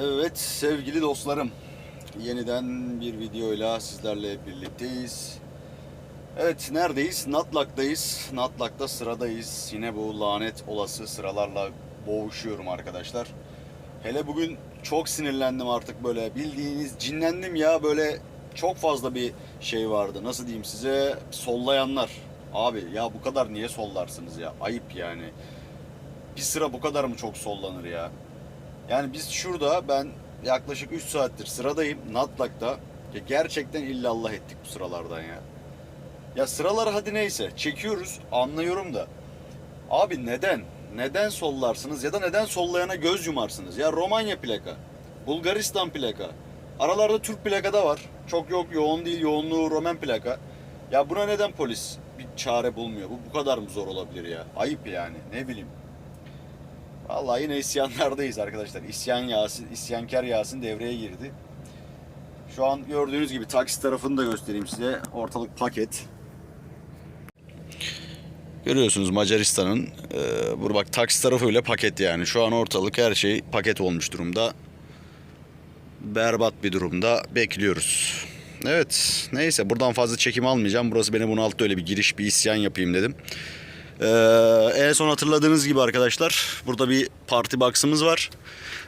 Evet sevgili dostlarım. Yeniden bir videoyla sizlerle birlikteyiz. Evet neredeyiz? Natlak'tayız. Natlak'ta sıradayız. Yine bu lanet olası sıralarla boğuşuyorum arkadaşlar. Hele bugün çok sinirlendim artık böyle bildiğiniz cinlendim ya böyle çok fazla bir şey vardı. Nasıl diyeyim size sollayanlar. Abi ya bu kadar niye sollarsınız ya? Ayıp yani. Bir sıra bu kadar mı çok sollanır ya? Yani biz şurada ben yaklaşık 3 saattir sıradayım Natlak'ta. Ya gerçekten illallah ettik bu sıralardan ya. Ya sıralar hadi neyse çekiyoruz anlıyorum da. Abi neden? Neden sollarsınız ya da neden sollayana göz yumarsınız? Ya Romanya plaka, Bulgaristan plaka. Aralarda Türk plaka da var. Çok yok yoğun değil yoğunluğu Roman plaka. Ya buna neden polis bir çare bulmuyor? Bu bu kadar mı zor olabilir ya? Ayıp yani ne bileyim. Vallahi yine isyanlardayız arkadaşlar. İsyan Yasin, isyankar Yasin devreye girdi. Şu an gördüğünüz gibi taksi tarafını da göstereyim size. Ortalık paket. Görüyorsunuz Macaristan'ın e, burada bak taksi tarafı öyle paket yani. Şu an ortalık her şey paket olmuş durumda. Berbat bir durumda bekliyoruz. Evet neyse buradan fazla çekim almayacağım. Burası beni bunalttı öyle bir giriş bir isyan yapayım dedim. Ee, en son hatırladığınız gibi arkadaşlar burada bir party box'ımız var.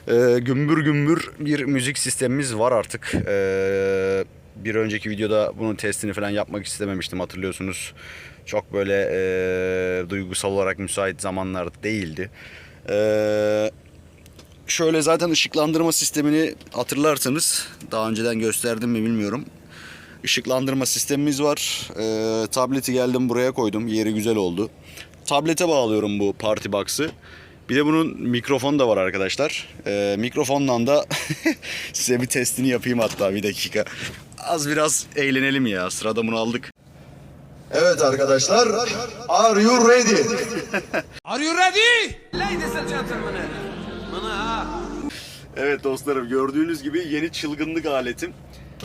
Ee, gümbür gümbür bir müzik sistemimiz var artık. Ee, bir önceki videoda bunun testini falan yapmak istememiştim hatırlıyorsunuz. Çok böyle e, duygusal olarak müsait zamanlar değildi. Ee, şöyle zaten ışıklandırma sistemini hatırlarsanız daha önceden gösterdim mi bilmiyorum. Işıklandırma sistemimiz var. Ee, tableti geldim buraya koydum. Yeri güzel oldu. Tablete bağlıyorum bu party box'ı. Bir de bunun mikrofonu da var arkadaşlar. Ee, mikrofonla da size bir testini yapayım hatta bir dakika. Az biraz eğlenelim ya. Sırada bunu aldık. Evet arkadaşlar. Are you ready? Are you ready? Ladies and gentlemen, bana Evet dostlarım gördüğünüz gibi yeni çılgınlık aletim.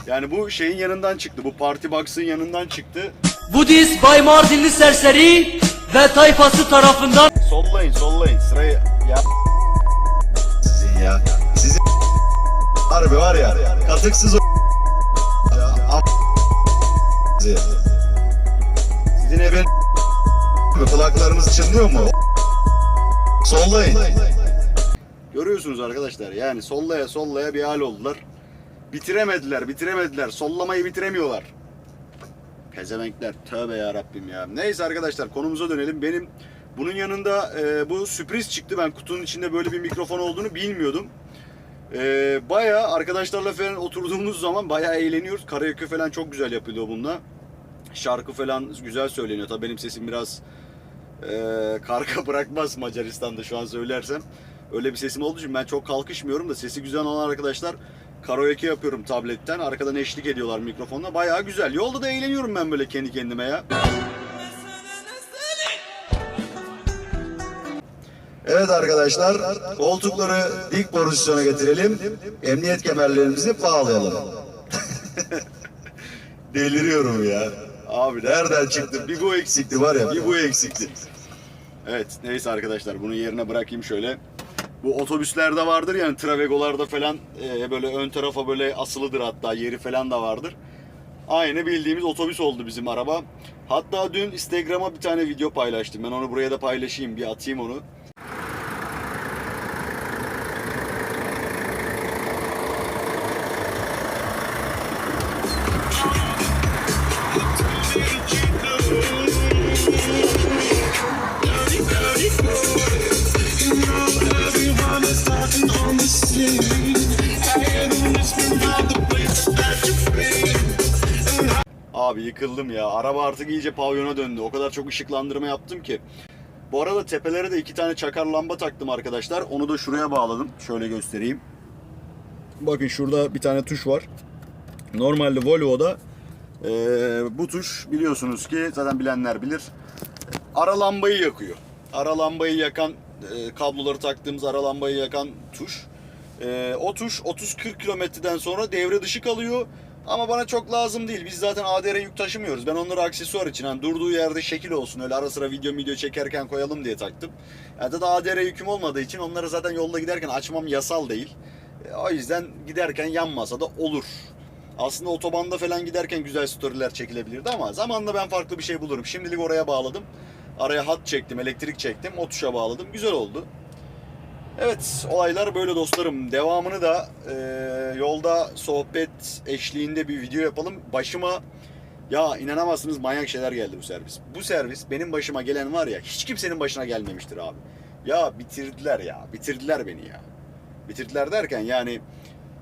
Yani bu şeyin yanından çıktı. Bu party box'ın yanından çıktı. Budist Bay Mardinli serseri ve tayfası tarafından Sollayın sollayın sırayı ya. Sizin ya. Sizin harbi var ya katıksız o ya. Sizin evin kulaklarınız çınlıyor mu? Sollayın. Görüyorsunuz arkadaşlar yani sollaya sollaya bir hal oldular. Bitiremediler bitiremediler sollamayı bitiremiyorlar. Pezevenkler tövbe ya Rabbim ya. Neyse arkadaşlar konumuza dönelim. Benim bunun yanında e, bu sürpriz çıktı. Ben kutunun içinde böyle bir mikrofon olduğunu bilmiyordum. E, bayağı arkadaşlarla falan oturduğumuz zaman bayağı eğleniyoruz. Karaoke falan çok güzel yapılıyor bunda. Şarkı falan güzel söyleniyor. Tabii benim sesim biraz e, karka bırakmaz Macaristan'da şu an söylersem. Öyle bir sesim olduğu için ben çok kalkışmıyorum da sesi güzel olan arkadaşlar karaoke yapıyorum tabletten. Arkadan eşlik ediyorlar mikrofonla. Bayağı güzel. Yolda da eğleniyorum ben böyle kendi kendime ya. Evet arkadaşlar, koltukları dik pozisyona getirelim. Emniyet kemerlerimizi bağlayalım. Deliriyorum ya. Abi nereden çıktı? Bir bu eksikti var ya, bir bu eksikti. Evet, neyse arkadaşlar bunu yerine bırakayım şöyle. Bu otobüslerde vardır yani travegolarda falan e, böyle ön tarafa böyle asılıdır hatta yeri falan da vardır. Aynı bildiğimiz otobüs oldu bizim araba. Hatta dün Instagram'a bir tane video paylaştım. Ben onu buraya da paylaşayım bir atayım onu. Abi yıkıldım ya. Araba artık iyice pavyona döndü. O kadar çok ışıklandırma yaptım ki. Bu arada tepelere de iki tane çakar lamba taktım arkadaşlar. Onu da şuraya bağladım. Şöyle göstereyim. Bakın şurada bir tane tuş var. Normalde Volvo'da eee, bu tuş biliyorsunuz ki zaten bilenler bilir. Ara lambayı yakıyor. Ara lambayı yakan e, kabloları taktığımız ara lambayı yakan tuş. E, o tuş 30-40 kilometreden sonra devre dışı kalıyor. Ama bana çok lazım değil. Biz zaten ADR yük taşımıyoruz. Ben onları aksesuar için hani durduğu yerde şekil olsun. Öyle ara sıra video video çekerken koyalım diye taktım. Yani da ADR yüküm olmadığı için onları zaten yolda giderken açmam yasal değil. E, o yüzden giderken yanmasa da olur. Aslında otobanda falan giderken güzel storyler çekilebilirdi ama zamanla ben farklı bir şey bulurum. Şimdilik oraya bağladım. Araya hat çektim, elektrik çektim, o tuşa bağladım. Güzel oldu. Evet, olaylar böyle dostlarım. Devamını da e, yolda sohbet eşliğinde bir video yapalım. Başıma ya inanamazsınız manyak şeyler geldi bu servis. Bu servis benim başıma gelen var ya hiç kimsenin başına gelmemiştir abi. Ya bitirdiler ya. Bitirdiler beni ya. Bitirdiler derken yani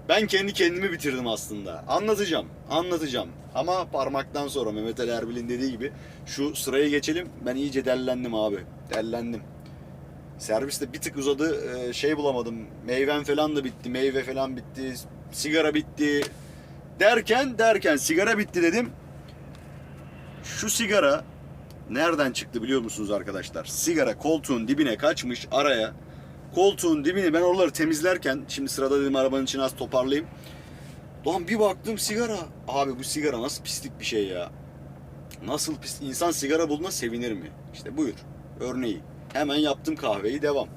ben kendi kendimi bitirdim aslında. Anlatacağım. Anlatacağım. Ama parmaktan sonra Mehmet Ali Erbil'in dediği gibi şu sırayı geçelim. Ben iyice dellendim abi. Dellendim. Serviste bir tık uzadı. Ee, Şey bulamadım. Meyven falan da bitti. Meyve falan bitti. Sigara bitti. Derken derken sigara bitti dedim. Şu sigara nereden çıktı biliyor musunuz arkadaşlar? Sigara koltuğun dibine kaçmış araya. Koltuğun dibini ben oraları temizlerken şimdi sırada dedim arabanın içine az toparlayayım. Lan bir baktım sigara. Abi bu sigara nasıl pislik bir şey ya. Nasıl pis insan sigara bulduğuna sevinir mi? İşte buyur. Örneği. Hemen yaptım kahveyi devam.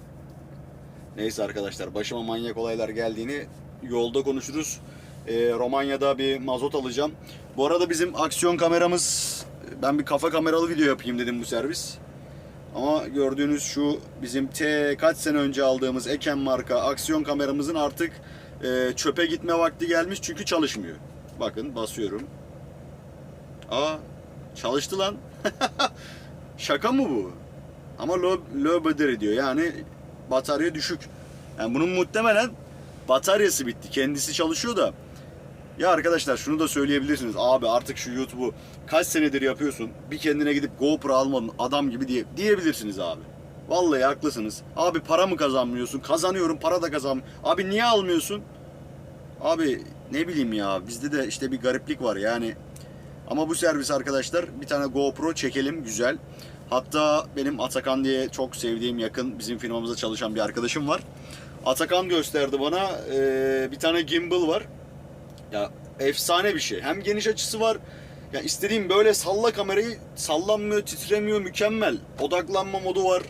Neyse arkadaşlar başıma manyak olaylar geldiğini yolda konuşuruz. Ee, Romanya'da bir mazot alacağım. Bu arada bizim aksiyon kameramız ben bir kafa kameralı video yapayım dedim bu servis. Ama gördüğünüz şu bizim T kaç sene önce aldığımız Eken marka aksiyon kameramızın artık e, çöpe gitme vakti gelmiş çünkü çalışmıyor. Bakın basıyorum. Aa çalıştı lan. Şaka mı bu? Ama low, low battery diyor yani batarya düşük. Yani bunun muhtemelen bataryası bitti. Kendisi çalışıyor da. Ya arkadaşlar şunu da söyleyebilirsiniz. Abi artık şu YouTube'u kaç senedir yapıyorsun. Bir kendine gidip GoPro almadın adam gibi diye diyebilirsiniz abi. Vallahi haklısınız. Abi para mı kazanmıyorsun? Kazanıyorum para da kazan. Abi niye almıyorsun? Abi ne bileyim ya bizde de işte bir gariplik var yani. Ama bu servis arkadaşlar bir tane GoPro çekelim güzel. Hatta benim Atakan diye çok sevdiğim yakın bizim firmamızda çalışan bir arkadaşım var. Atakan gösterdi bana eee, bir tane gimbal var. Ya efsane bir şey. Hem geniş açısı var. Ya istediğim böyle salla kamerayı sallanmıyor, titremiyor, mükemmel. Odaklanma modu var.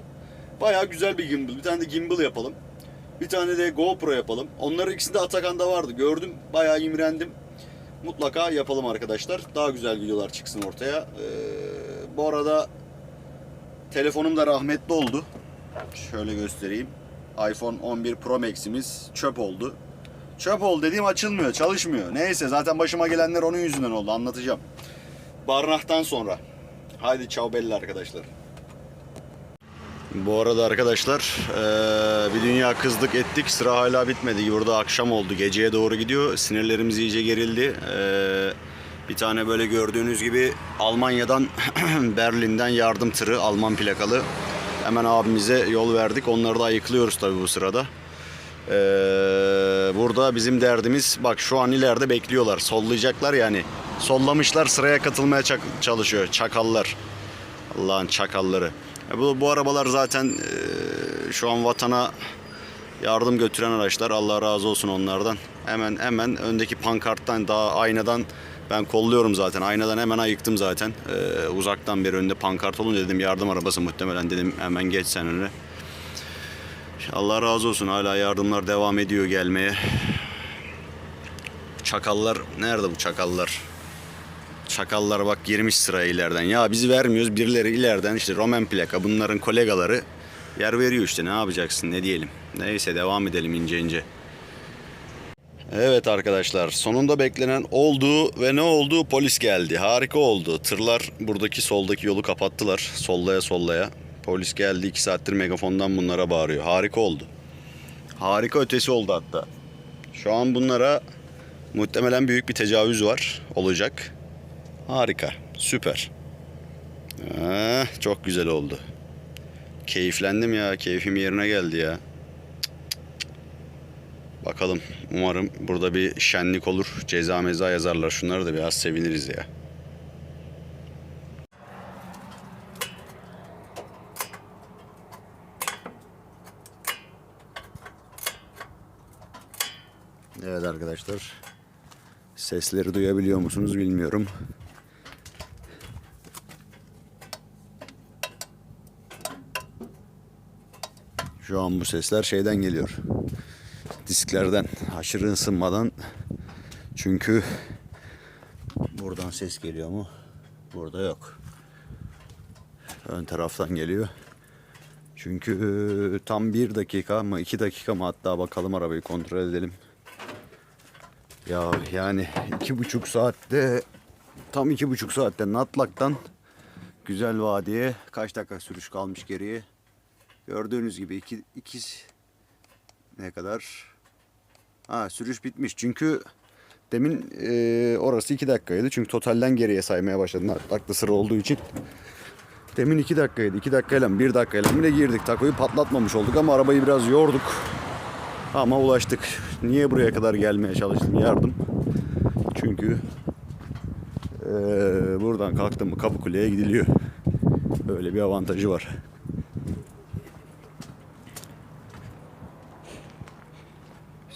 Bayağı güzel bir gimbal. Bir tane de gimbal yapalım. Bir tane de GoPro yapalım. Onların ikisinde Atakan'da vardı. Gördüm, bayağı imrendim. Mutlaka yapalım arkadaşlar. Daha güzel videolar çıksın ortaya. Ee, bu arada telefonum da rahmetli oldu. Şöyle göstereyim. iPhone 11 Pro Max'imiz çöp oldu. Çöp oldu dediğim açılmıyor, çalışmıyor. Neyse zaten başıma gelenler onun yüzünden oldu anlatacağım. Barnak'tan sonra. Haydi çao belli arkadaşlar. Bu arada arkadaşlar bir dünya kızdık ettik sıra hala bitmedi. Burada akşam oldu geceye doğru gidiyor. Sinirlerimiz iyice gerildi. Bir tane böyle gördüğünüz gibi Almanya'dan Berlin'den yardım tırı Alman plakalı. Hemen abimize yol verdik. Onları da ayıklıyoruz tabii bu sırada. Ee, burada bizim derdimiz bak şu an ileride bekliyorlar. Sollayacaklar yani. Sollamışlar sıraya katılmaya çalışıyor. Çakallar. Allah'ın çakalları. E bu, bu arabalar zaten e, şu an vatana yardım götüren araçlar. Allah razı olsun onlardan. Hemen hemen öndeki pankarttan daha aynadan ben kolluyorum zaten. Aynadan hemen ayıktım zaten. E, uzaktan bir önünde pankart olunca dedim yardım arabası muhtemelen dedim hemen geç sen önüne. Allah razı olsun hala yardımlar devam ediyor gelmeye. Çakallar nerede bu çakallar? Çakallar bak girmiş sıraya ileriden. Ya biz vermiyoruz birileri ileriden işte Roman plaka bunların kolegaları yer veriyor işte ne yapacaksın ne diyelim. Neyse devam edelim ince ince. Evet arkadaşlar sonunda beklenen oldu ve ne oldu? Polis geldi. Harika oldu. Tırlar buradaki soldaki yolu kapattılar. Sollaya sollaya. Polis geldi 2 saattir megafondan bunlara bağırıyor. Harika oldu. Harika ötesi oldu hatta. Şu an bunlara muhtemelen büyük bir tecavüz var. Olacak. Harika. Süper. Ah, çok güzel oldu. Keyiflendim ya. Keyfim yerine geldi ya. Bakalım. Umarım burada bir şenlik olur. Ceza meza yazarlar. Şunları da biraz seviniriz ya. Evet arkadaşlar. Sesleri duyabiliyor musunuz bilmiyorum. Şu an bu sesler şeyden geliyor. Disklerden aşırı ısınmadan çünkü buradan ses geliyor mu? Burada yok. Ön taraftan geliyor. Çünkü tam bir dakika mı iki dakika mı hatta bakalım arabayı kontrol edelim. Ya yani iki buçuk saatte tam iki buçuk saatte Natlak'tan Güzel Vadiye kaç dakika sürüş kalmış geriye. Gördüğünüz gibi iki, iki ne kadar? Ha sürüş bitmiş çünkü demin e, orası iki dakikaydı. Çünkü totalden geriye saymaya başladım Natlak'ta sıra olduğu için. Demin iki dakikaydı. iki dakikayla bir dakikayla bile girdik. Takoyu patlatmamış olduk ama arabayı biraz yorduk. Ama ulaştık. Niye buraya kadar gelmeye çalıştım yardım? Çünkü eee, buradan kalktım mı Kapıkule'ye gidiliyor. Böyle bir avantajı var.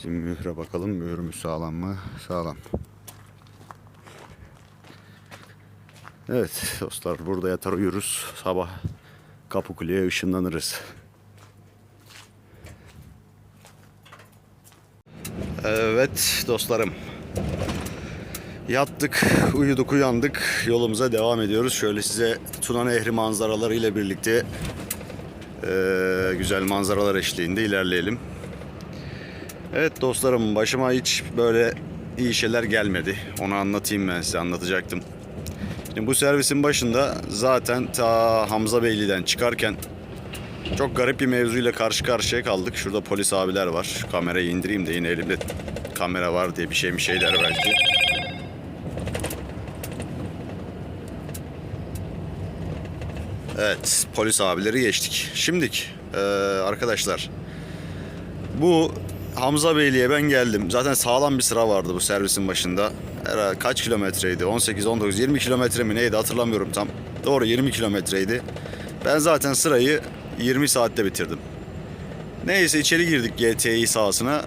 Bizim mühre bakalım. Mührümüz sağlam mı? Sağlam. Evet dostlar burada yatar uyuruz. Sabah Kapıkule'ye ışınlanırız. Evet dostlarım. Yattık, uyuduk, uyandık. Yolumuza devam ediyoruz. Şöyle size Tuna Nehri manzaraları ile birlikte eee, güzel manzaralar eşliğinde ilerleyelim. Evet dostlarım başıma hiç böyle iyi şeyler gelmedi. Onu anlatayım ben size anlatacaktım. Şimdi bu servisin başında zaten ta Hamza Beyli'den çıkarken çok garip bir mevzuyla karşı karşıya kaldık. Şurada polis abiler var. Kamerayı indireyim de yine elimde kamera var diye bir şey bir şeyler belki. Evet polis abileri geçtik. Şimdik eee, arkadaşlar bu Hamza Beyli'ye ben geldim. Zaten sağlam bir sıra vardı bu servisin başında. Herhalde kaç kilometreydi? 18, 19, 20 kilometre mi neydi hatırlamıyorum tam. Doğru 20 kilometreydi. Ben zaten sırayı 20 saatte bitirdim. Neyse içeri girdik GTİ sahasına.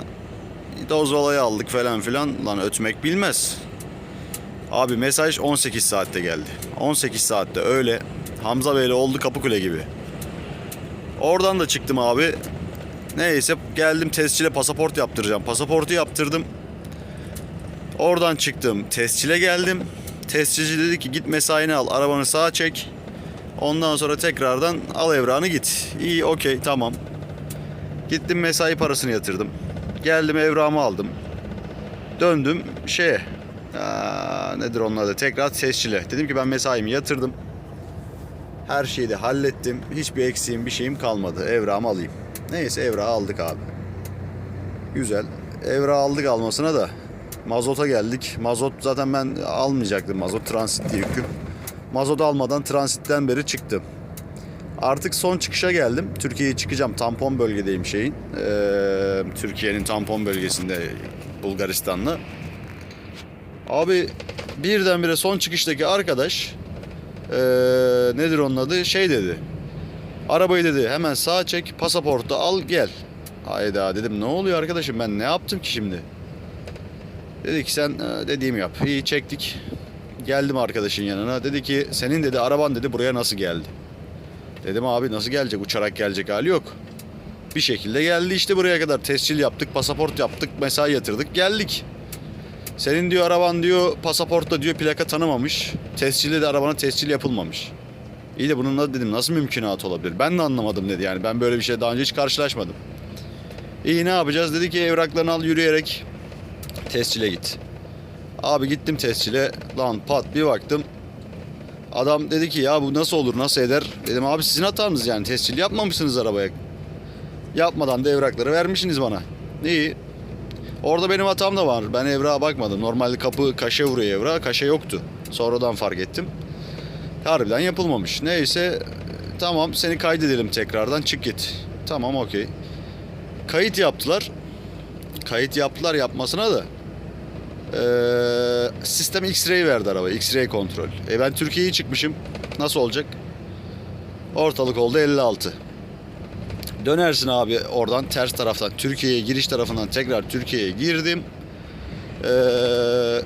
Doz olayı aldık falan filan. Lan ötmek bilmez. Abi mesaj 18 saatte geldi. 18 saatte öyle. Hamza Bey'le oldu Kapıkule gibi. Oradan da çıktım abi. Neyse geldim testçile pasaport yaptıracağım. Pasaportu yaptırdım. Oradan çıktım. Testçile geldim. Testçici dedi ki git mesaini al. Arabanı sağa çek. Ondan sonra tekrardan al evrağını git. İyi okey tamam. Gittim mesai parasını yatırdım. Geldim evrağımı aldım. Döndüm şeye. Aa, nedir onun adı? Tekrar testçile. Dedim ki ben mesaimi yatırdım. Her şeyi de hallettim. Hiçbir eksiğim bir şeyim kalmadı. Evrağımı alayım. Neyse evrağı aldık abi. Güzel. Evrağı aldık almasına da mazota geldik. Mazot zaten ben almayacaktım. Mazot transit yüklü. Mazot almadan transitten beri çıktım. Artık son çıkışa geldim. Türkiye'ye çıkacağım. Tampon bölgedeyim şeyin. Ee, Türkiye'nin tampon bölgesinde Bulgaristan'la. Abi birdenbire son çıkıştaki arkadaş ee, nedir onun adı? Şey dedi. Arabayı dedi hemen sağa çek, pasaportu al gel. Hayda dedim ne oluyor arkadaşım ben ne yaptım ki şimdi? Dedi ki sen e, dediğimi yap. İyi çektik. Geldim arkadaşın yanına. Dedi ki senin dedi araban dedi buraya nasıl geldi? Dedim abi nasıl gelecek? Uçarak gelecek hali yok. Bir şekilde geldi işte buraya kadar. Tescil yaptık, pasaport yaptık, mesai yatırdık, geldik. Senin diyor araban diyor pasaportta diyor plaka tanımamış. Tescilde de arabana tescil yapılmamış. İyi de bunun dedim nasıl mümkünat olabilir? Ben de anlamadım dedi yani. Ben böyle bir şey daha önce hiç karşılaşmadım. İyi ne yapacağız? Dedi ki evraklarını al yürüyerek tescile git. Abi gittim tescile. Lan pat bir baktım. Adam dedi ki ya bu nasıl olur nasıl eder? Dedim abi sizin hatanız yani tescil yapmamışsınız arabaya. Yapmadan da evrakları vermişsiniz bana. İyi. Orada benim hatam da var. Ben evrağa bakmadım. Normalde kapı kaşe vuruyor evrağa. Kaşe yoktu. Sonradan fark ettim. Harbiden yapılmamış. Neyse tamam seni kaydedelim tekrardan çık git. Tamam okey. Kayıt yaptılar. Kayıt yaptılar yapmasına da. Ee, sistem X-ray verdi araba. X-ray kontrol. E ben Türkiye'ye çıkmışım. Nasıl olacak? Ortalık oldu 56. Dönersin abi oradan ters taraftan Türkiye'ye giriş tarafından tekrar Türkiye'ye girdim. Ee,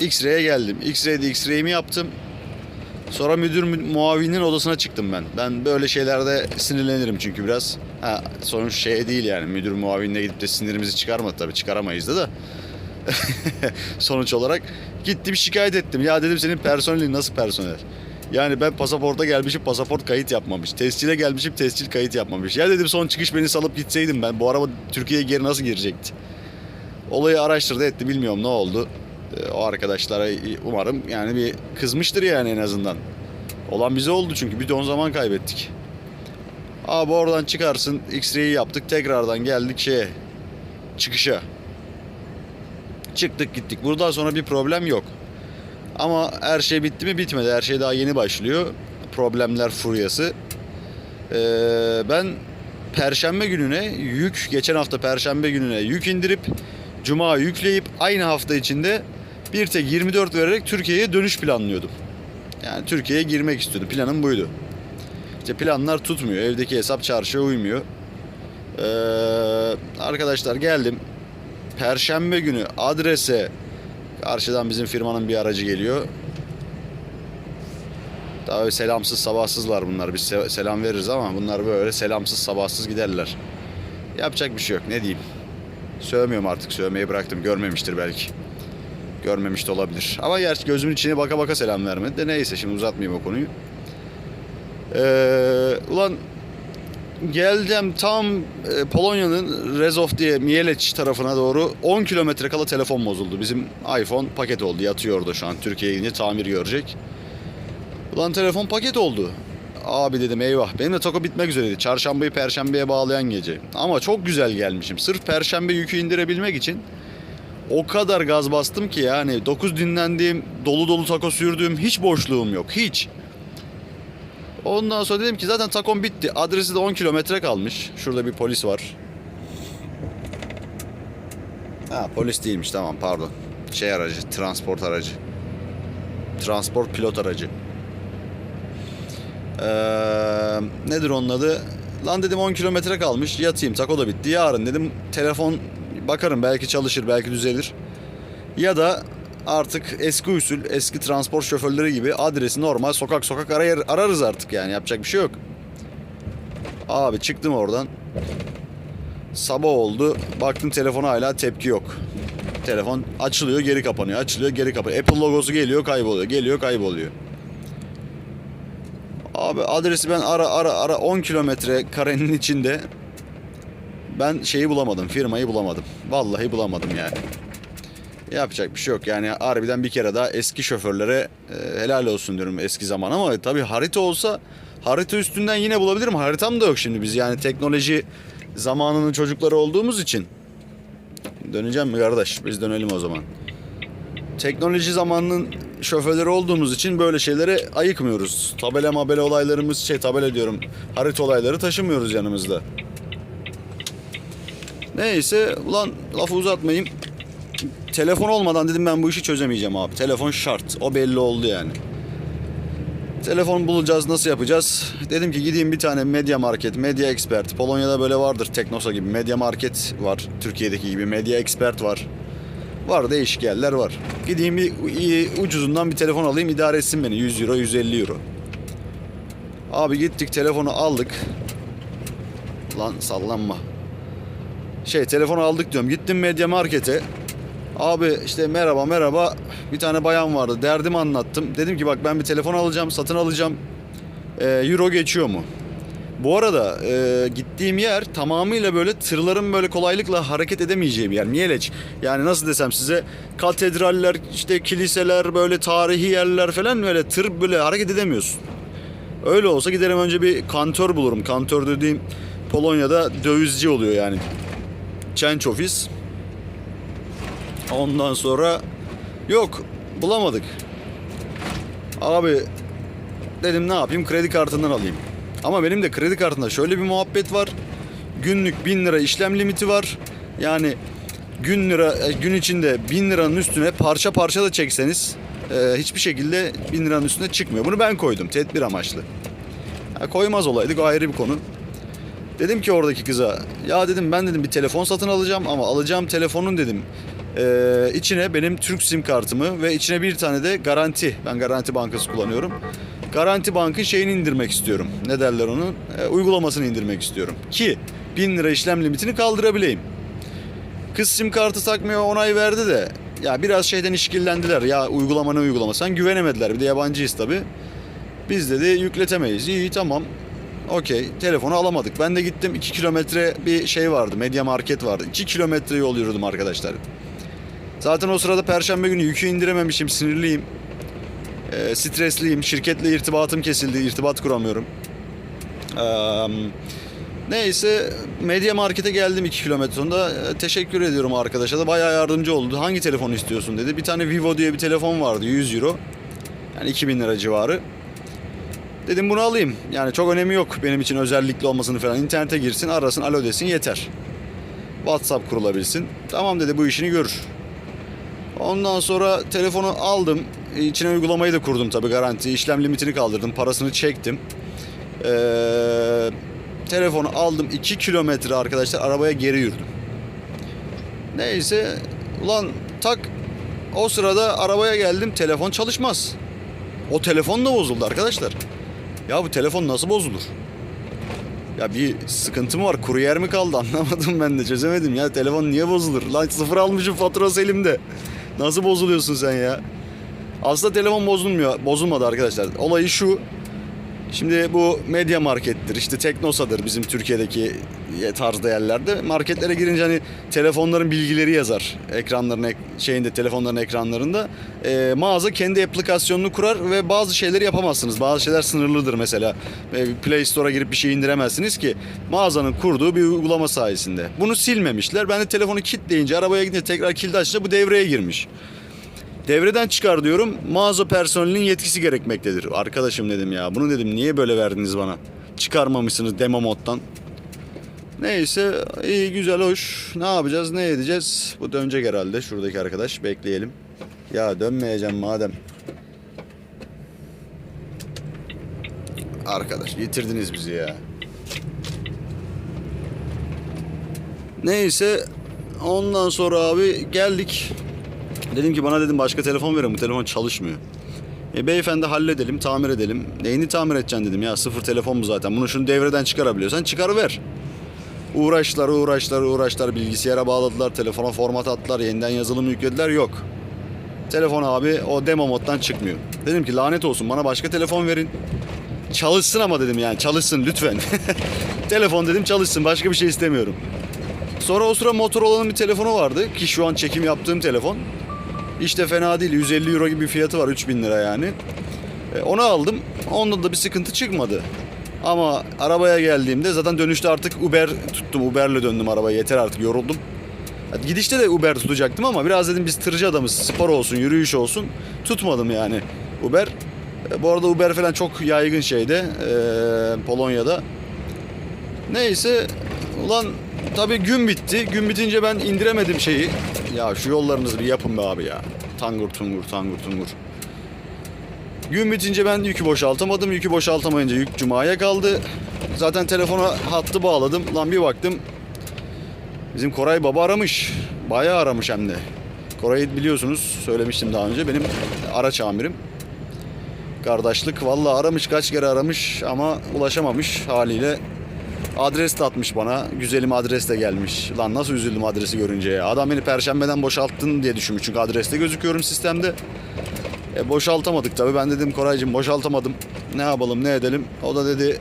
X-ray'e geldim. X-ray'de X-ray'imi yaptım. Sonra müdür mü- muavininin odasına çıktım ben. Ben böyle şeylerde sinirlenirim çünkü biraz. Ha, sonuç şey değil yani müdür muavinine gidip de sinirimizi çıkarmadı tabii çıkaramayız da da. Sonuç olarak gittim şikayet ettim. Ya dedim senin personelin nasıl personel? Yani ben pasaporta gelmişim pasaport kayıt yapmamış. Tescile gelmişim tescil kayıt yapmamış. Ya dedim son çıkış beni salıp gitseydim ben. Bu araba Türkiye'ye geri nasıl girecekti? Olayı araştırdı etti bilmiyorum ne oldu. Ee, O arkadaşlara umarım yani bir kızmıştır yani en azından. Olan bize oldu çünkü bir ton zaman kaybettik. Abi oradan çıkarsın X-ray'i yaptık tekrardan geldik şeye çıkışa. Çıktık gittik. Buradan sonra bir problem yok. Ama her şey bitti mi bitmedi. Her şey daha yeni başlıyor. Problemler furyası. Ee, ben Perşembe gününe yük, geçen hafta Perşembe gününe yük indirip Cuma yükleyip aynı hafta içinde bir tek 24 vererek Türkiye'ye dönüş planlıyordum. Yani Türkiye'ye girmek istiyordum. Planım buydu. İşte planlar tutmuyor. Evdeki hesap çarşıya uymuyor. Ee, arkadaşlar geldim. Perşembe günü adrese karşıdan bizim firmanın bir aracı geliyor. Tabii selamsız sabahsızlar bunlar. Biz se- selam veririz ama bunlar böyle selamsız sabahsız giderler. Yapacak bir şey yok. Ne diyeyim? Sövmüyorum artık. Sövmeyi bıraktım. Görmemiştir belki. Görmemiş de olabilir. Ama gerçi gözümün içine baka baka selam vermedi de neyse şimdi uzatmayayım o konuyu. Ee, ulan geldim tam e, Polonya'nın Rezov diye Mielec tarafına doğru 10 kilometre kala telefon bozuldu. Bizim iPhone paket oldu. Yatıyor orada şu an. Türkiye'ye gidince tamir görecek. Ulan telefon paket oldu. Abi dedim eyvah. Benim de tako bitmek üzereydi. Çarşambayı perşembeye bağlayan gece. Ama çok güzel gelmişim. Sırf perşembe yükü indirebilmek için o kadar gaz bastım ki yani 9 dinlendiğim, dolu dolu tako sürdüğüm hiç boşluğum yok. Hiç. Ondan sonra dedim ki zaten takom bitti. Adresi de 10 kilometre kalmış. Şurada bir polis var. Ha polis değilmiş tamam pardon. Şey aracı, transport aracı. Transport pilot aracı. Ee, nedir onun adı? Lan dedim 10 kilometre kalmış. Yatayım. Tako da bitti. Yarın dedim telefon bakarım belki çalışır, belki düzelir. Ya da artık eski usul, eski transport şoförleri gibi adresi normal sokak sokak arar, ararız artık yani. Yapacak bir şey yok. Abi çıktım oradan. Sabah oldu. Baktım telefona hala tepki yok. Telefon açılıyor, geri kapanıyor. Açılıyor, geri kapanıyor. Apple logosu geliyor, kayboluyor. Geliyor, kayboluyor. Abi adresi ben ara ara ara 10 kilometre karenin içinde ben şeyi bulamadım. Firmayı bulamadım. Vallahi bulamadım yani. Yapacak bir şey yok. Yani harbiden bir kere daha eski şoförlere e, helal olsun diyorum eski zaman ama tabii harita olsa harita üstünden yine bulabilirim. Haritam da yok şimdi biz yani teknoloji zamanının çocukları olduğumuz için. Döneceğim mi kardeş? Biz dönelim o zaman. Teknoloji zamanının şoförleri olduğumuz için böyle şeylere ayıkmıyoruz. Tabela mabela olaylarımız şey tabela diyorum. Harita olayları taşımıyoruz yanımızda. Neyse ulan lafı uzatmayayım. Telefon olmadan dedim ben bu işi çözemeyeceğim abi. Telefon şart. O belli oldu yani. Telefon bulacağız nasıl yapacağız? Dedim ki gideyim bir tane Media Market, Media Expert. Polonya'da böyle vardır Teknosa gibi. Media Market var. Türkiye'deki gibi Media Expert var. Var değişik yerler var. Gideyim bir ucuzundan bir telefon alayım idare etsin beni. 100 euro 150 euro. Abi gittik telefonu aldık. Lan sallanma. Şey telefonu aldık diyorum. Gittim Media Market'e. Abi işte merhaba merhaba. Bir tane bayan vardı. Derdimi anlattım. Dedim ki bak ben bir telefon alacağım, satın alacağım. Ee, euro geçiyor mu? Bu arada e, gittiğim yer tamamıyla böyle tırların böyle kolaylıkla hareket edemeyeceği bir yer. Mieleç. Yani nasıl desem size katedraller, işte kiliseler, böyle tarihi yerler falan böyle tır böyle hareket edemiyorsun. Öyle olsa giderim önce bir kantör bulurum. Kantör dediğim Polonya'da dövizci oluyor yani. Change office. Ondan sonra yok bulamadık. Abi dedim ne yapayım kredi kartından alayım. Ama benim de kredi kartında şöyle bir muhabbet var. Günlük 1000 lira işlem limiti var. Yani gün lira e, gün içinde 1000 liranın üstüne parça parça da çekseniz e, hiçbir şekilde 1000 liranın üstüne çıkmıyor. Bunu ben koydum tedbir amaçlı. Ha, koymaz olaydık ayrı bir konu. Dedim ki oradaki kıza ya dedim ben dedim bir telefon satın alacağım ama alacağım telefonun dedim e, içine benim Türk sim kartımı ve içine bir tane de garanti ben garanti bankası kullanıyorum. Garanti Bank'ın şeyini indirmek istiyorum. Ne derler onu? E, uygulamasını indirmek istiyorum. Ki 1000 lira işlem limitini kaldırabileyim. Kız sim kartı takmaya onay verdi de ya biraz şeyden işkillendiler. Ya uygulama ne uygulama? Sen güvenemediler. Bir de yabancıyız tabi. Biz dedi yükletemeyiz. İyi tamam. Okey. Telefonu alamadık. Ben de gittim 2 kilometre bir şey vardı. Medya market vardı. 2 kilometre yol yürüdüm arkadaşlar. Zaten o sırada perşembe günü yükü indirememişim. Sinirliyim. Ee, stresliyim. Şirketle irtibatım kesildi. İrtibat kuramıyorum. Eee Neyse Medya Market'e geldim 2 kilometre sonra. E, Teşekkür ediyorum arkadaşa da bayağı yardımcı oldu. Hangi telefonu istiyorsun dedi. Bir tane Vivo diye bir telefon vardı 100 euro. Yani 2000 lira civarı. Dedim bunu alayım. Yani çok önemi yok benim için özellikli olmasını falan. İnternete girsin arasın alo desin yeter. WhatsApp kurulabilsin. Tamam dedi bu işini görür. Ondan sonra telefonu aldım. İçine uygulamayı da kurdum tabii garanti. İşlem limitini kaldırdım. Parasını çektim. Eee telefonu aldım 2 kilometre arkadaşlar arabaya geri yürüdüm. Neyse ulan tak o sırada arabaya geldim telefon çalışmaz. O telefon da bozuldu arkadaşlar. Ya bu telefon nasıl bozulur? Ya bir sıkıntı mı var? Kuru yer mi kaldı? Anlamadım ben de çözemedim ya. Telefon niye bozulur? Lan sıfır almışım faturası elimde. Nasıl bozuluyorsun sen ya? Aslında telefon bozulmuyor. Bozulmadı arkadaşlar. Olayı şu. Şimdi bu medya markettir işte Teknosa'dır bizim Türkiye'deki tarzda yerlerde. Marketlere girince hani telefonların bilgileri yazar ekranların ek- şeyinde telefonların ekranlarında. Ee, mağaza kendi aplikasyonunu kurar ve bazı şeyleri yapamazsınız. Bazı şeyler sınırlıdır mesela. Ee, Play Store'a girip bir şey indiremezsiniz ki mağazanın kurduğu bir uygulama sayesinde. Bunu silmemişler. Ben de telefonu kilitleyince arabaya gidince tekrar kilidi açınca bu devreye girmiş. Devreden çıkar diyorum. Mağaza personelinin yetkisi gerekmektedir. Arkadaşım dedim ya. Bunu dedim niye böyle verdiniz bana? Çıkarmamışsınız demo moddan. Neyse iyi güzel hoş. Ne yapacağız ne edeceğiz? Bu dönecek herhalde şuradaki arkadaş. Bekleyelim. Ya dönmeyeceğim madem. Arkadaş getirdiniz bizi ya. Neyse ondan sonra abi geldik. Dedim ki bana dedim başka telefon verin bu telefon çalışmıyor. E beyefendi halledelim tamir edelim. Neyini tamir edeceksin dedim ya sıfır telefon bu zaten. Bunu şunu devreden çıkarabiliyorsan çıkar ver. Uğraşlar uğraşlar uğraşlar bilgisayara bağladılar telefona format attılar yeniden yazılım yüklediler yok. Telefon abi o demo moddan çıkmıyor. Dedim ki lanet olsun bana başka telefon verin. Çalışsın ama dedim yani çalışsın lütfen. telefon dedim çalışsın başka bir şey istemiyorum. Sonra o sıra Motorola'nın bir telefonu vardı ki şu an çekim yaptığım telefon. İşte fena değil 150 euro gibi bir fiyatı var 3000 lira yani. E, onu aldım. Onda da bir sıkıntı çıkmadı. Ama arabaya geldiğimde zaten dönüşte artık Uber tuttum. Uber'le döndüm arabaya. Yeter artık yoruldum. Gidişte de Uber tutacaktım ama biraz dedim biz tırcı adamız. Spor olsun, yürüyüş olsun. Tutmadım yani Uber. E, bu arada Uber falan çok yaygın şeyde e, Polonya'da. Neyse ulan tabii gün bitti. Gün bitince ben indiremedim şeyi. Ya şu yollarınızı bir yapın be abi ya. Tangur tungur tangur tungur. Gün bitince ben yükü boşaltamadım. Yükü boşaltamayınca yük cumaya kaldı. Zaten telefona hattı bağladım. Lan bir baktım. Bizim Koray Baba aramış. Bayağı aramış hem de. Koray'ı biliyorsunuz söylemiştim daha önce. Benim araç amirim. Kardeşlik vallahi aramış kaç kere aramış ama ulaşamamış haliyle. Adres de atmış bana. Güzelim adres de gelmiş. Lan nasıl üzüldüm adresi görünce ya. Adam beni perşembeden boşalttın diye düşünmüş. Çünkü adreste gözüküyorum sistemde. E, boşaltamadık tabii. Ben dedim Koraycığım boşaltamadım. Ne yapalım ne edelim. O da dedi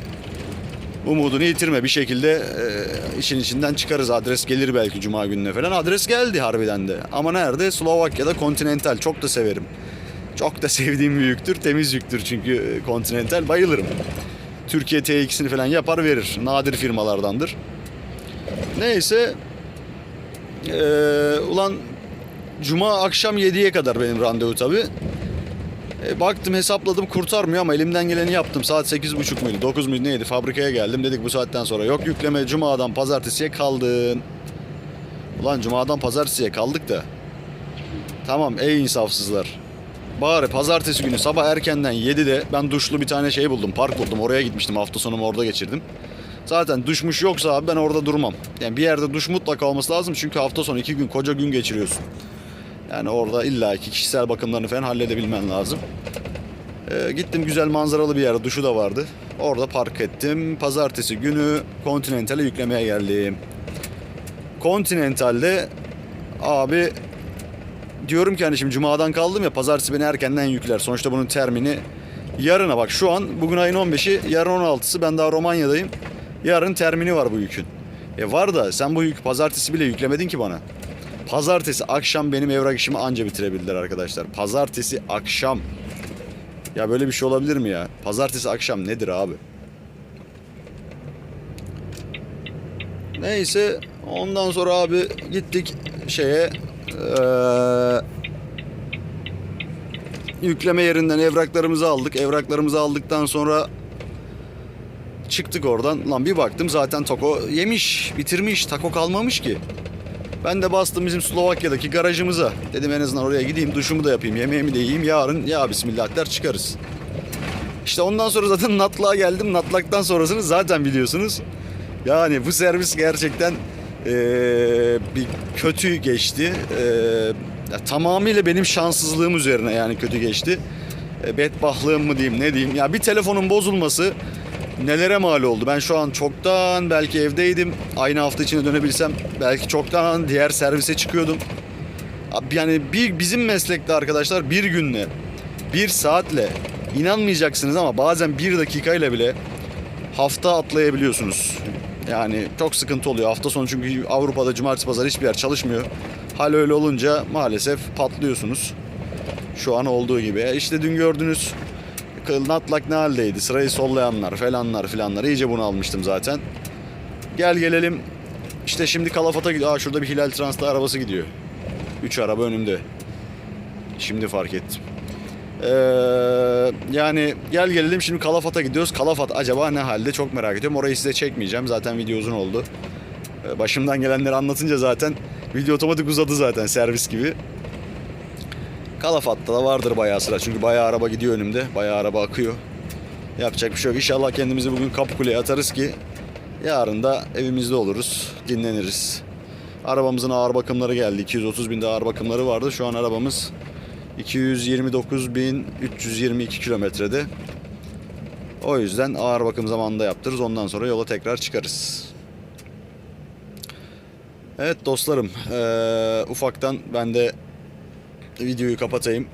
umudunu yitirme bir şekilde e, işin içinden çıkarız. Adres gelir belki cuma gününe falan. Adres geldi harbiden de. Ama nerede? Slovakya'da Continental. Çok da severim. Çok da sevdiğim bir yüktür. Temiz yüktür çünkü e, Continental. Bayılırım. Türkiye TX'ini falan yapar verir. Nadir firmalardandır. Neyse. Ee, ulan Cuma akşam 7'ye kadar benim randevu tabi. E, baktım hesapladım kurtarmıyor ama elimden geleni yaptım. Saat 8.30 muydu 9 muydu neydi fabrikaya geldim. Dedik bu saatten sonra yok yükleme Cuma'dan pazartesiye kaldın. Ulan Cuma'dan pazartesiye kaldık da. Tamam ey insafsızlar. Bari pazartesi günü sabah erkenden 7'de ben duşlu bir tane şey buldum. Park buldum. Oraya gitmiştim. Hafta sonumu orada geçirdim. Zaten duşmuş yoksa abi ben orada durmam. Yani bir yerde duş mutlaka olması lazım. Çünkü hafta sonu iki gün koca gün geçiriyorsun. Yani orada illaki kişisel bakımlarını falan halledebilmen lazım. Ee, gittim güzel manzaralı bir yere, duşu da vardı. Orada park ettim. Pazartesi günü Continental'e yüklemeye geldim. Continental'de abi diyorum ki hani şimdi cumadan kaldım ya pazartesi beni erkenden yükler. Sonuçta bunun termini yarına bak şu an bugün ayın 15'i yarın 16'sı ben daha Romanya'dayım. Yarın termini var bu yükün. E var da sen bu yük pazartesi bile yüklemedin ki bana. Pazartesi akşam benim evrak işimi anca bitirebildiler arkadaşlar. Pazartesi akşam. Ya böyle bir şey olabilir mi ya? Pazartesi akşam nedir abi? Neyse ondan sonra abi gittik şeye eee, yükleme yerinden evraklarımızı aldık. Evraklarımızı aldıktan sonra çıktık oradan. Lan bir baktım zaten Tako yemiş, bitirmiş. Tako kalmamış ki. Ben de bastım bizim Slovakya'daki garajımıza. Dedim en azından oraya gideyim, duşumu da yapayım, yemeğimi de yiyeyim. Yarın ya bismillah der çıkarız. İşte ondan sonra zaten Natlak'a geldim. Natlak'tan sonrasını zaten biliyorsunuz. Yani bu servis gerçekten eee, bir kötü geçti. Ya tamamıyla benim şanssızlığım üzerine yani kötü geçti. E, bedbahlığım mı diyeyim ne diyeyim. Ya bir telefonun bozulması nelere mal oldu. Ben şu an çoktan belki evdeydim. Aynı hafta içine dönebilsem belki çoktan diğer servise çıkıyordum. Yani bir bizim meslekte arkadaşlar bir günle, bir saatle inanmayacaksınız ama bazen bir dakikayla bile hafta atlayabiliyorsunuz. Yani çok sıkıntı oluyor. Hafta sonu çünkü Avrupa'da cumartesi pazar hiçbir yer çalışmıyor. Hal öyle olunca maalesef patlıyorsunuz. Şu an olduğu gibi. E İşte dün gördünüz Natlak ne haldeydi? Sırayı sollayanlar falanlar filanlar. İyice bunu almıştım zaten. Gel gelelim. İşte şimdi Kalafat'a gidiyor. Aa şurada bir Hilal Trans'ta arabası gidiyor. Üç araba önümde. Şimdi fark ettim. Ee, yani gel gelelim şimdi Kalafat'a gidiyoruz. Kalafat acaba ne halde çok merak ediyorum. Orayı size çekmeyeceğim. Zaten video uzun oldu. Ee, başımdan gelenleri anlatınca zaten video otomatik uzadı zaten servis gibi. Kalafat'ta da vardır bayağı sıra. Çünkü bayağı araba gidiyor önümde. Bayağı araba akıyor. Yapacak bir şey yok. İnşallah kendimizi bugün Kapıkule'ye atarız ki yarın da evimizde oluruz. Dinleniriz. Arabamızın ağır bakımları geldi. 230 binde ağır bakımları vardı. Şu an arabamız 229.322 kilometrede. O yüzden ağır bakım zamanında yaptırırız. Ondan sonra yola tekrar çıkarız. Evet dostlarım. eee, ufaktan ben de videoyu kapatayım.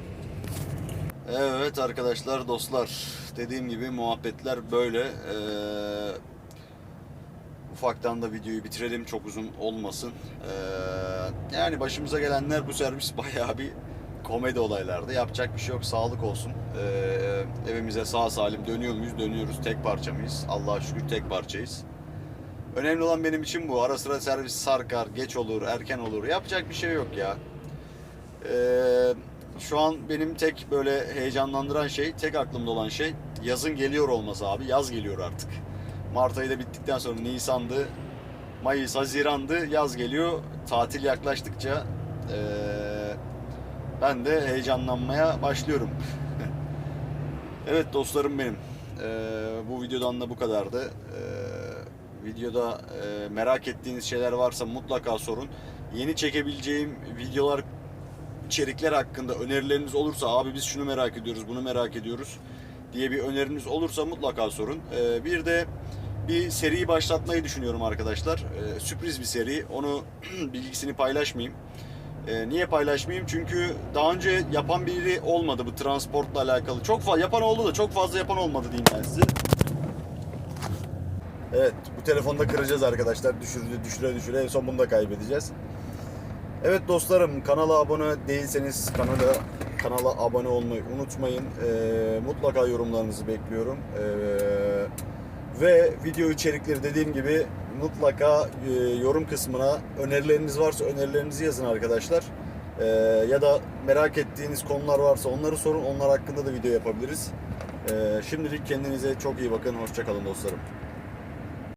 Evet arkadaşlar dostlar. Dediğim gibi muhabbetler böyle. Eee, ufaktan da videoyu bitirelim. Çok uzun olmasın. Eee, yani başımıza gelenler bu servis bayağı bir komedi olaylardı. Yapacak bir şey yok. Sağlık olsun. Eee, evimize sağ salim dönüyor muyuz? Dönüyoruz. Tek parça mıyız? Allah'a şükür tek parçayız. Önemli olan benim için bu. Ara sıra servis sarkar, geç olur, erken olur. Yapacak bir şey yok ya. Ee, şu an benim tek böyle heyecanlandıran şey, tek aklımda olan şey yazın geliyor olması abi. Yaz geliyor artık. Mart ayı da bittikten sonra Nisan'dı, Mayıs, Haziran'dı, yaz geliyor. Tatil yaklaştıkça ee, ben de heyecanlanmaya başlıyorum. evet dostlarım benim. Ee, bu videodan da bu kadardı. Ee, videoda e, merak ettiğiniz şeyler varsa mutlaka sorun. Yeni çekebileceğim videolar içerikler hakkında önerileriniz olursa abi biz şunu merak ediyoruz, bunu merak ediyoruz diye bir öneriniz olursa mutlaka sorun. Ee, bir de bir seri başlatmayı düşünüyorum arkadaşlar. Ee, sürpriz bir seri. Onu bilgisini paylaşmayayım. Ee, niye paylaşmayayım? Çünkü daha önce yapan biri olmadı bu transportla alakalı. Çok fazla yapan oldu da çok fazla yapan olmadı diyeyim ben size. Evet, bu telefonda kıracağız arkadaşlar. Düşüre düşüre düşüre en son bunu da kaybedeceğiz. Evet dostlarım, kanala abone değilseniz kanala kanala abone olmayı unutmayın. Ee, mutlaka yorumlarınızı bekliyorum. Ee, ve video içerikleri dediğim gibi mutlaka e, yorum kısmına önerileriniz varsa önerilerinizi yazın arkadaşlar. Ee, ya da merak ettiğiniz konular varsa onları sorun. Onlar hakkında da video yapabiliriz. Ee, şimdilik kendinize çok iyi bakın. Hoşçakalın dostlarım.